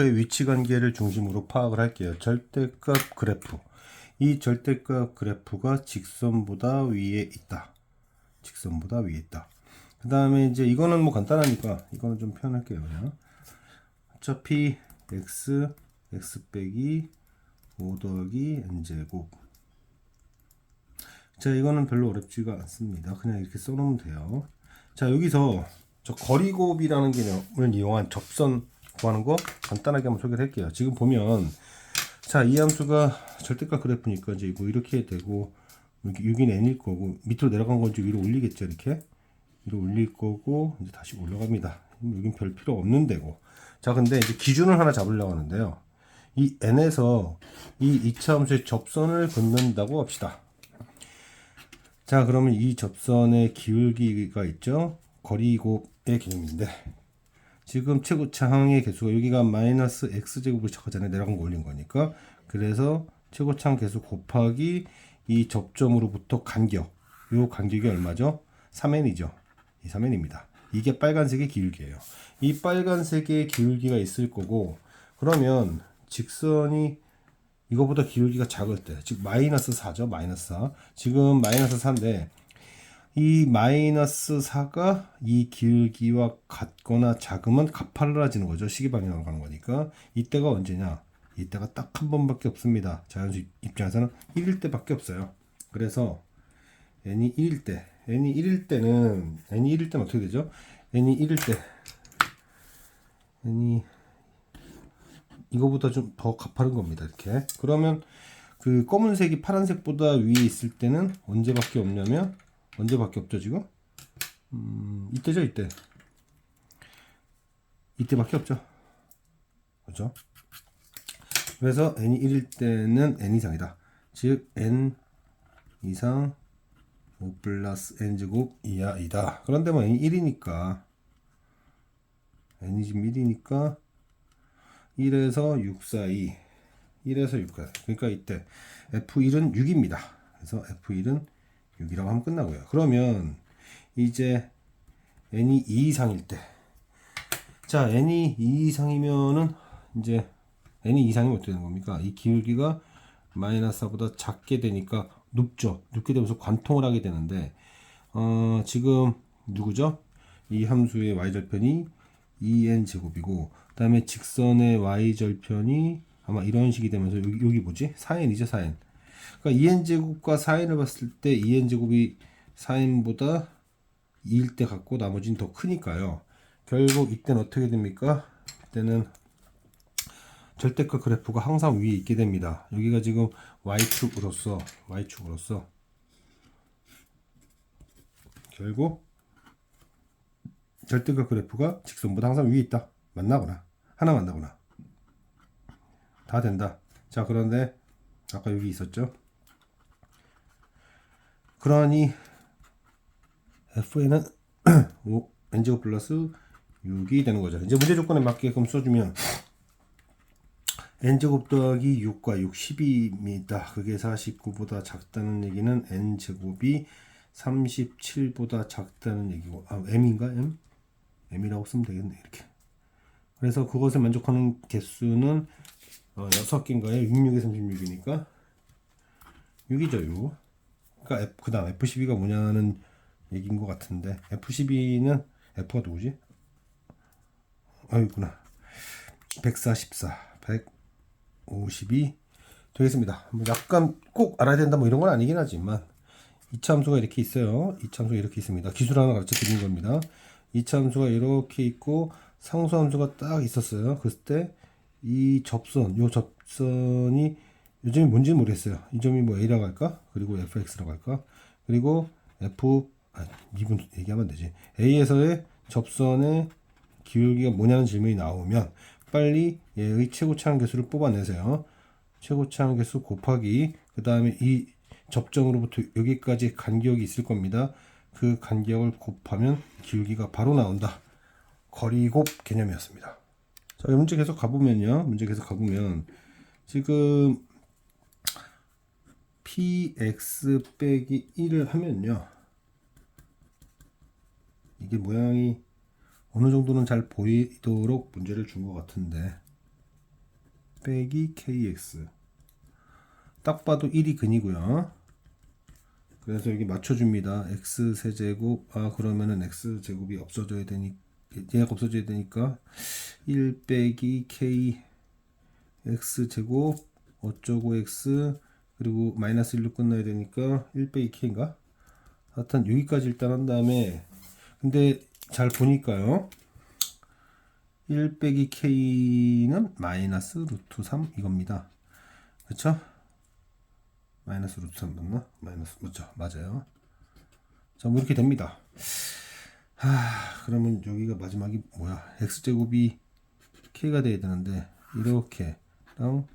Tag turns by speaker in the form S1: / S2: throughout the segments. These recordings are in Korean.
S1: 그래프의 위치 관계를 중심으로 파악을 할게요. 절대값 그래프. 이 절대값 그래프가 직선보다 위에 있다. 직선보다 위에 있다. 그 다음에 이제 이거는 뭐 간단하니까 이거는 좀 표현할게요. 그냥. 어차피 x, x 빼기 5 더하기 n제곱. 자, 이거는 별로 어렵지가 않습니다. 그냥 이렇게 써놓으면 돼요. 자, 여기서 저 거리곱이라는 개념을 이용한 접선 구하는 거 간단하게 한번 소개를 할게요. 지금 보면 자, 이 함수가 절대값 그래프니까 이제 이거 이렇게 되고 여기 6인 n일 거고 밑으로 내려간 건지 위로 올리겠죠, 이렇게. 위로 올릴 거고 이제 다시 올라갑니다. 여긴 별 필요 없는 데고. 자, 근데 이제 기준을 하나 잡으려고 하는데요. 이 n에서 이 2차 함수의 접선을 긋는다고 합시다. 자, 그러면 이 접선의 기울기가 있죠? 거리 곱의 개념인데 지금 최고 창의 개수가 여기가 마이너스 x제곱을 척하잖아요. 내려간 거 올린 거니까. 그래서 최고창 개수 곱하기 이 접점으로부터 간격. 요 간격이 얼마죠? 3n이죠. 이 3n입니다. 이게 빨간색의 기울기예요. 이 빨간색의 기울기가 있을 거고 그러면 직선이 이거보다 기울기가 작을 때, 즉 마이너스 4죠. 마이너스 4. 지금 마이너스 4인데 이 마이너스 4가 이 기울기와 같거나 작으면 가팔라지는 거죠. 시계 방향으로 가는 거니까. 이때가 언제냐? 이때가 딱 한 번밖에 없습니다. 자연수 입장에서는 1일 때밖에 없어요. 그래서 n이 1일 때, n이 1일 때는 n이 1일 때는 어떻게 되죠? n이 1일 때 n이 이거보다 좀 더 가파른 겁니다. 이렇게. 그러면 그 검은색이 파란색보다 위에 있을 때는 언제밖에 없냐면 언제밖에 없죠 지금? 음, 이때죠 이때. 이때밖에 없죠. 그렇죠? 그래서 n이 1일 때는 n 이상이다. 즉 n 이상 5 플러스 n 제곱 이하이다. 그런데 뭐 n이 1이니까 n이 지금 1이니까 1에서 6 사이 1에서 6 사이 그러니까 이때 F1은 6입니다. 그래서 F1은 6이라고 하면 끝나고요. 그러면 이제 n이 2 이상일 때 자, n이 2 이상이면은 이제 n이 2 이상이면 어떻게 되는 겁니까? 이 기울기가 마이너스 4보다 작게 되니까 눕죠. 눕게 되면서 관통을 하게 되는데 어, 지금 누구죠? 이 함수의 y절편이 2n 제곱이고 그 다음에 직선의 y 절편이 아마 이런 식이 되면서 여기, 여기 뭐지? 4n이죠, 4n. 그러니까 2n 제곱과 4n을 봤을 때 2n 제곱이 4n보다 2일 때 같고 나머지는 더 크니까요. 결국 이때는 어떻게 됩니까? 이때는 절대값 그래프가 항상 위에 있게 됩니다. 여기가 지금 y축으로서 y축으로서 결국 절대값 그래프가 직선보다 항상 위에 있다. 만나거나 하나 만나거나 다 된다. 자 그런데 아까 여기 있었죠. 그러니 5 n제곱 플러스 6이 되는 거죠. 이제 문제 조건에 맞게끔 써주면 n제곱 더하기 6과 6, 10입니다. 그게 49보다 작다는 얘기는 n제곱이 37보다 작다는 얘기고 아 m인가 m? m이라고 쓰면 되겠네 이렇게 그래서 그것을 만족하는 개수는 어, 6개인가요? 66에 36이니까 6이죠 6 그러니까 그 다음 F12가 뭐냐는 얘기인 것 같은데 F12는 F가 누구지? 아 있구나 144 152 되겠습니다 뭐 약간 꼭 알아야 된다 뭐 이런 건 아니긴 하지만 이참수가 이렇게 있어요 이참수가 이렇게 있습니다 기술 하나 가르쳐 드린 겁니다 이참수가 이렇게 있고 상수함수가 딱 있었어요. 그랬을 때 이 접선, 요 접선이 요점이 뭔지 모르겠어요. 이 점이 뭐 A라고 할까? 그리고 FX라고 할까? 그리고 F, 아, 미분 얘기하면 되지. A에서의 접선의 기울기가 뭐냐는 질문이 나오면 빨리 얘의 최고차항 개수를 뽑아내세요. 최고차항 개수 곱하기 그 다음에 이 접점으로부터 여기까지 간격이 있을 겁니다. 그 간격을 곱하면 기울기가 바로 나온다. 거리 곱 개념이었습니다. 자, 문제 계속 가보면요. 문제 계속 가보면 지금 px 빼기 1을 하면요. 이게 모양이 어느 정도는 잘 보이도록 문제를 준 것 같은데 빼기 kx 딱 봐도 1이 근이고요. 그래서 여기 맞춰줍니다. x 세제곱 아 그러면은 x 제곱이 없어져야 되니 얘가 없어져야 되니까 1 빼기 k x 제곱 어쩌고 x 그리고 마이너스 1로 끝나야 되니까 1 빼기 k인가? 하여튼 여기까지 일단 한 다음에 근데 잘 보니까요 1 빼기 k는 마이너스 루트 3 이겁니다 그쵸? 마이너스 루트 3 맞나? 마이너스 맞죠? 맞아요 자 뭐 이렇게 됩니다 하 그러면 여기가 마지막이 뭐야? X제곱이 k가 돼야 되는데 이렇게랑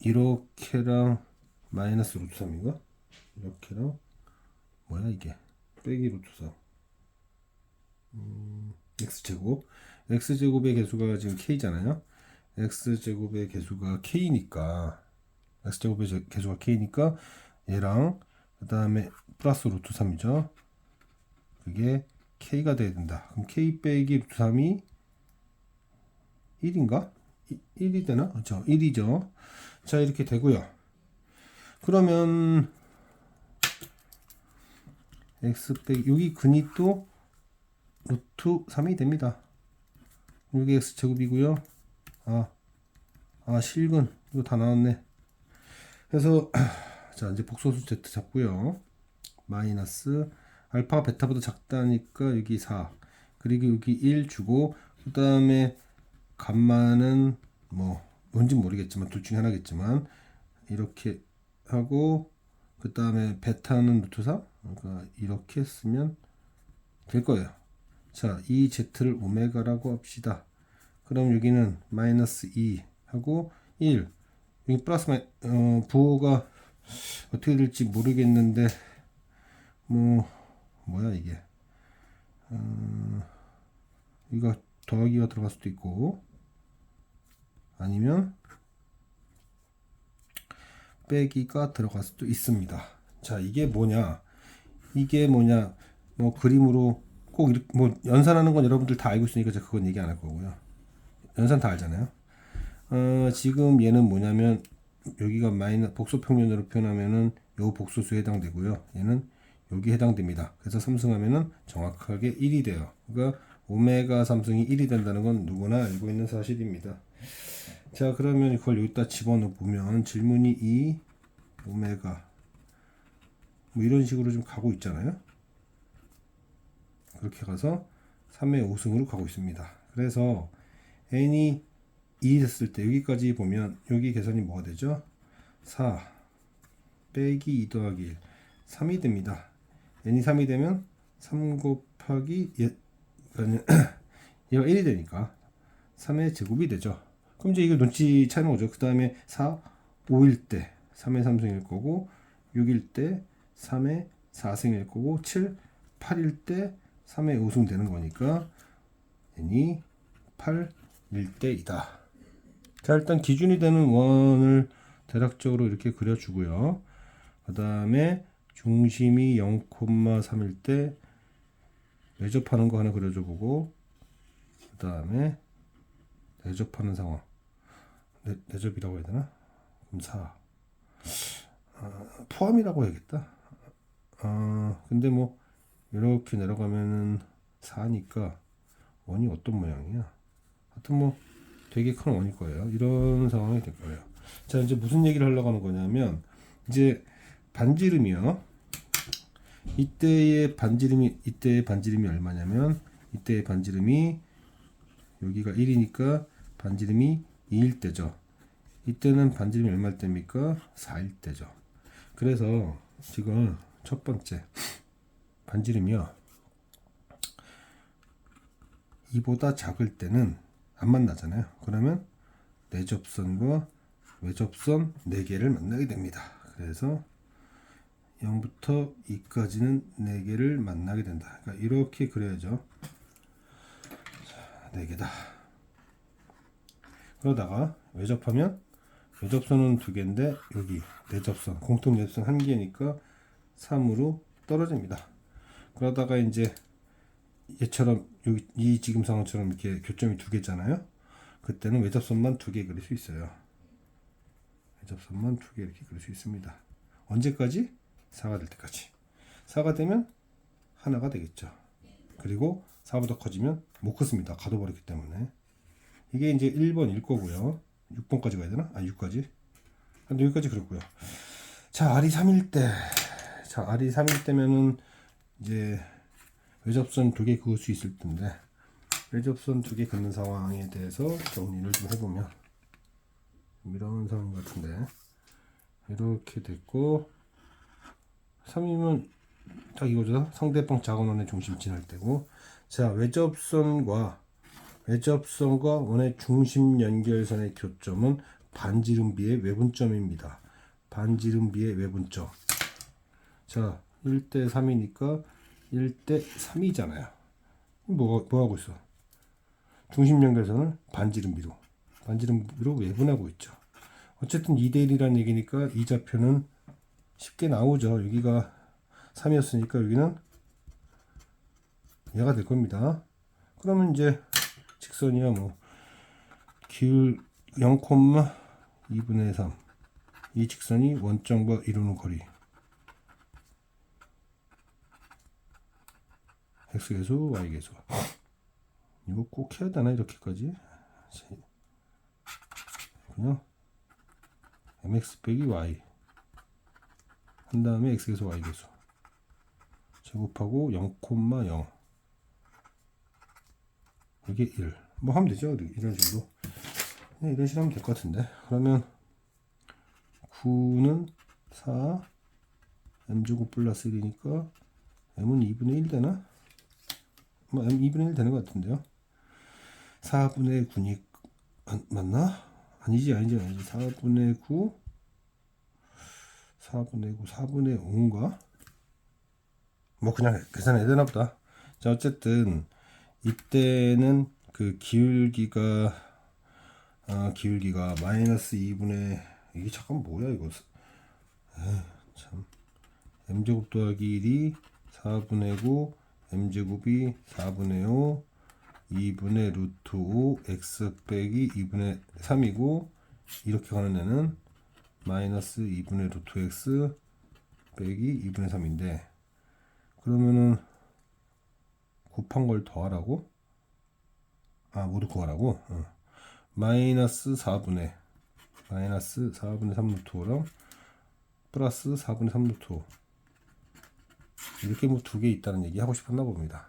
S1: 이렇게랑 마이너스 루트 3인가? 이렇게랑 뭐야 이게? 빼기 루트 3 음, x제곱. X제곱의 개수가 지금 k잖아요. X제곱의 개수가 k니까 x제곱의 제- 개수가 k니까 얘랑 그 다음에 플러스 루트 3이죠 그게 k가 돼야 된다 그럼 k 빼기 루트 3이 1인가? 1이 되나? 그렇죠 1이죠 자 이렇게 되고요 그러면 x 빼기 여기 근이 또 루트 3이 됩니다. 여기 x 제곱이고요. 아, 아 실근 이거 다 나왔네. 그래서 자 이제 복소수 z 잡고요. 마이너스 알파가 베타보다 작다니까 여기 4 그리고 여기 1 주고 그 다음에 감마는 뭐 뭔지 모르겠지만 둘 중에 하나겠지만 이렇게 하고 그 다음에 베타는 루트 3 그러니까 이렇게 쓰면 될 거예요. 자, 이 z를 오메가라고 합시다. 그럼 여기는 마이너스 2 하고 1 여기 플러스 마이 어, 부호가 어떻게 될지 모르겠는데 뭐 뭐야 이게 어, 이거 더하기가 들어갈 수도 있고 아니면 빼기가 들어갈 수도 있습니다. 자, 이게 뭐냐? 이게 뭐냐? 뭐 그림으로 꼭 이렇게 뭐 연산하는 건 여러분들 다 알고 있으니까 제가 그건 얘기 안 할 거고요. 연산 다 알잖아요. 어, 지금 얘는 뭐냐면 여기가 마이너 복소 평면으로 표현하면은 요 복소수에 해당되고요. 얘는 여기 해당됩니다. 그래서 삼승하면은 정확하게 1이 돼요. 그러니까 오메가 삼승이 1이 된다는 건 누구나 알고 있는 사실입니다. 자, 그러면 이걸 여기다 집어넣어 보면 질문이 2 오메가 뭐 이런 식으로 좀 가고 있잖아요. 그렇게 가서 3의 5승으로 가고 있습니다. 그래서 n이 2 됐을 때 여기까지 보면 여기 계산이 뭐가 되죠? 4 빼기 2 더하기 1 3이 됩니다. N이 3이 되면 3 곱하기 얘, 그러니까 얘가 1이 되니까 3의 제곱이 되죠. 그럼 이제 이거 눈치 차는 거죠. 그 다음에 4, 5일 때 3의 3승일 거고 6일 때 3의 4승일 거고 7, 8일 때 3의 5승 되는 거니까 n이 8일 때이다. 자 일단 기준이 되는 원을 대략적으로 이렇게 그려주고요. 그 다음에 중심이 0,3일 때 매접하는 거 하나 그려줘 보고 그 다음에 내접하는 상황. 내, 내접이라고 해야 되나? 그럼 4 아, 포함이라고 해야겠다. 아 근데 뭐 이렇게 내려가면은 4니까 원이 어떤 모양이야? 하여튼 뭐 되게 큰 원일 거예요. 이런 상황이 될 거예요. 자 이제 무슨 얘기를 하려고 하는 거냐면 이제 반지름이요 이때의 반지름이 이때의 반지름이 얼마냐면 이때의 반지름이 여기가 1이니까 반지름이 2일 때죠. 이때는 반지름이 얼마일 때입니까? 4일 때죠. 그래서 지금 첫 번째 반지름이요. 이보다 작을 때는 안 만나잖아요. 그러면 내접선과 외접선 4개를 만나게 됩니다. 그래서 0부터 2까지는 4개를 만나게 된다. 그러니까 이렇게 그려야죠. 자, 4개다. 그러다가 외접하면 외접선은 2개인데 여기 내접선, 공통 내접선 1개니까 3으로 떨어집니다. 그러다가 이제 얘처럼 여기 이 지금 상황처럼 이렇게 교점이 두 개잖아요. 그때는 외접선만 두 개 그릴 수 있어요. 외접선만 두 개 이렇게 그릴 수 있습니다. 언제까지? 4가 될 때까지. 4가 되면 하나가 되겠죠. 그리고 4보다 커지면 못 긋습니다. 가둬버렸기 때문에. 이게 이제 1번일 거고요. 6번까지 가야 되나? 아, 6까지. 한 여기까지 그렸고요. 자, R이 3일 때. 자, R이 3일 때면은 이제 외접선 두 개 그을 수 있을 텐데 외접선 두 개 긋는 상황에 대해서 정리를 좀 해보면 이런 상황 같은데 이렇게 됐고 3이면 딱 이거죠. 상대방 작은원의 중심 지날 때고. 자 외접선과 외접선과 원의 중심 연결선의 교점은 반지름비의 외분점입니다. 반지름비의 외분점. 자 1대 3이니까 1대 3이잖아요. 뭐, 뭐 하고 있어? 중심 연결선을 반지름비로 반지름비로 외분하고 있죠. 어쨌든 2대 1이라는 얘기니까 이 좌표는 쉽게 나오죠. 여기가 3이었으니까 여기는 얘가 될 겁니다. 그러면 이제 직선이야 뭐 기울 0,2분의 3. 이 직선이 원점과 이루는 거리. x계수, y계수. 이거 꼭 해야 되나 이렇게까지? 그냥 mx 빼기 y 한 다음에 x계수 y계수 제곱하고 0,0 이게 1. 뭐 하면 되죠. 이런 식으로. 이런 식으로 하면 될 것 같은데. 그러면 9는 4 m제곱 플러스 1이니까 m은 2분의 1 되나? 뭐 m 2분의 1 되는 것 같은데요. 4분의 9니 아, 맞나? 아니지 아니지 아니지 4분의 9 4분의 9 4분의 5인가? 뭐 그냥 계산해야 되나 보다. 자 어쨌든 이때는 그 기울기가 아 기울기가 마이너스 2분의 이게 잠깐 뭐야 이거? 참. m제곱 더하기 1이 4분의 9 m제곱이 4분의 5 2분의 루트 5 x 빼기 2분의 3이고 이렇게 가는 애는 마이너스 2분의 루트 x 빼기 2분의 3인데 그러면은 곱한 걸 더하라고? 아 모두 구하라고? 어. 마이너스 4분의 마이너스 4분의 3 루트 5랑 플러스 4분의 3 루트 5 이렇게 뭐 두 개 있다는 얘기 하고 싶었나 봅니다.